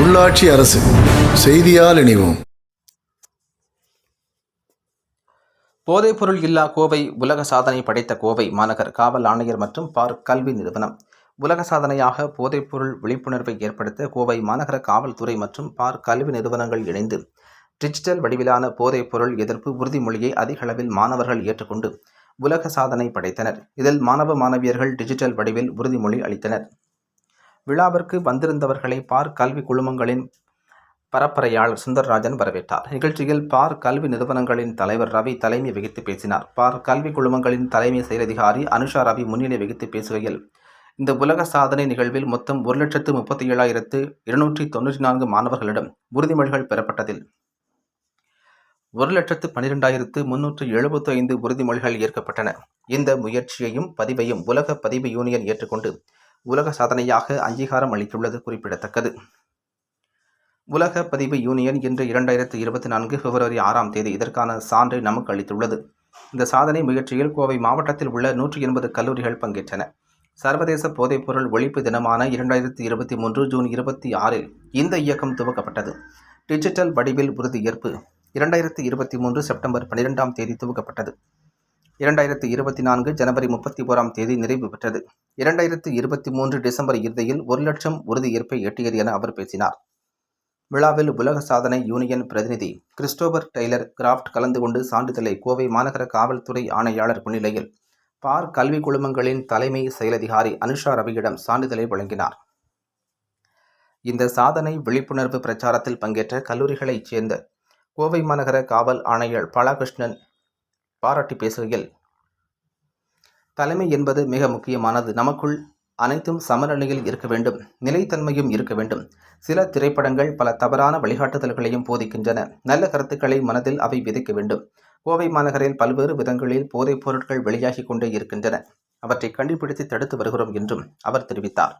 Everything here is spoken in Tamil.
உள்ளாட்சி அரசு செய்தியால் இணைவோம். போதைப்பொருள் இல்லா கோவை உலக சாதனை படைத்த கோவை மாநகர் காவல் ஆணையர் மற்றும் பார் கல்வி நிறுவனம். உலக சாதனையாக போதைப்பொருள் விழிப்புணர்வை ஏற்படுத்த கோவை மாநகர காவல்துறை மற்றும் பார் கல்வி நிறுவனங்கள் இணைந்து டிஜிட்டல் வடிவிலான போதைப்பொருள் எதிர்ப்பு உறுதிமொழியை அதிக அளவில் மாணவர்கள் ஏற்றுக்கொண்டு உலக சாதனை படைத்தனர். இதில் மாணவ மாணவியர்கள் டிஜிட்டல் வடிவில் உறுதிமொழி அளித்தனர். விழாவிற்கு வந்திருந்தவர்களை பார் கல்வி குழுமங்களின் பரப்பரையாளர் சுந்தர்ராஜன் வரவேற்றார். நிகழ்ச்சியில் பார் கல்வி நிறுவனங்களின் தலைவர் ரவி தலைமை வகித்து பேசினார். பார் கல்வி குழுமங்களின் தலைமை செயலதிகாரி அனுஷா ரவி முன்னிலை வகித்து பேசுகையில் இந்த உலக சாதனை நிகழ்வில் மொத்தம் ஒரு லட்சத்து முப்பத்தி ஏழாயிரத்து இருநூற்றி தொன்னூற்றி நான்கு மாணவர்களிடம் உறுதிமொழிகள் பெறப்பட்டதில் ஒரு லட்சத்து பன்னிரெண்டாயிரத்து முன்னூற்று எழுபத்தி ஐந்து உறுதிமொழிகள் ஏற்கப்பட்டன. இந்த முயற்சியையும் பதிவையும் உலக பதிவு யூனியன் ஏற்றுக்கொண்டு உலக சாதனையாக அங்கீகாரம் அளித்துள்ளது குறிப்பிடத்தக்கது. உலக பதிவு யூனியன் இன்று இரண்டாயிரத்து இருபத்தி நான்கு பிப்ரவரி ஆறாம் தேதி இதற்கான சான்றை நமக்கு அளித்துள்ளது. இந்த சாதனை முயற்சியில் கோவை மாவட்டத்தில் உள்ள நூற்றி எண்பது கல்லூரிகள் பங்கேற்றன. சர்வதேச போதைப்பொருள் ஒழிப்பு தினமான இரண்டாயிரத்தி இருபத்தி மூன்று ஜூன் இருபத்தி ஆறில் இந்த இயக்கம் துவக்கப்பட்டது. டிஜிட்டல் வடிவில் உறுதியேற்பு இரண்டாயிரத்தி இருபத்தி மூன்று செப்டம்பர் பன்னிரெண்டாம் தேதி துவக்கப்பட்டது. இரண்டாயிரத்து இருபத்தி நான்கு ஜனவரி முப்பத்தி ஓராம் தேதி நிறைவு பெற்றது. இரண்டாயிரத்து இருபத்தி மூன்று டிசம்பர் இறுதியில் ஒரு லட்சம் உறுதியேற்பை எட்டியது என அவர் பேசினார். விழாவில் உலக சாதனை யூனியன் பிரதிநிதி கிறிஸ்டோபர் டெய்லர் கிராஃப்ட் கலந்து கொண்டு சான்றிதழை கோவை மாநகர காவல்துறை ஆணையாளர் முன்னிலையில் பார் கல்வி குழுமங்களின் தலைமை செயலதிகாரி அனுஷா ரவியிடம் சான்றிதழை வழங்கினார். இந்த சாதனை விழிப்புணர்வு பிரச்சாரத்தில் பங்கேற்ற கல்லூரிகளைச் சேர்ந்த கோவை மாநகர காவல் ஆணையர் பாலகிருஷ்ணன் பாராட்டி பேசுகையில் தலைமை என்பது மிக முக்கியமானது. நமக்குள் அனைத்தும் சமநிலையில் இருக்க வேண்டும். நிலைத்தன்மையும் இருக்க வேண்டும். சில திரைப்படங்கள் பல தவறான வழிகாட்டுதல்களையும் போதிக்கின்றன. நல்ல கருத்துக்களை மனதில் அவை விதைக்க வேண்டும். கோவை மாநகரில் பல்வேறு விதங்களில் போதைப் பொருட்கள் வெளியாகி கொண்டே இருக்கின்றன. அவற்றை கண்டுபிடித்து தடுத்து வருகிறோம் என்றும் அவர் தெரிவித்தார்.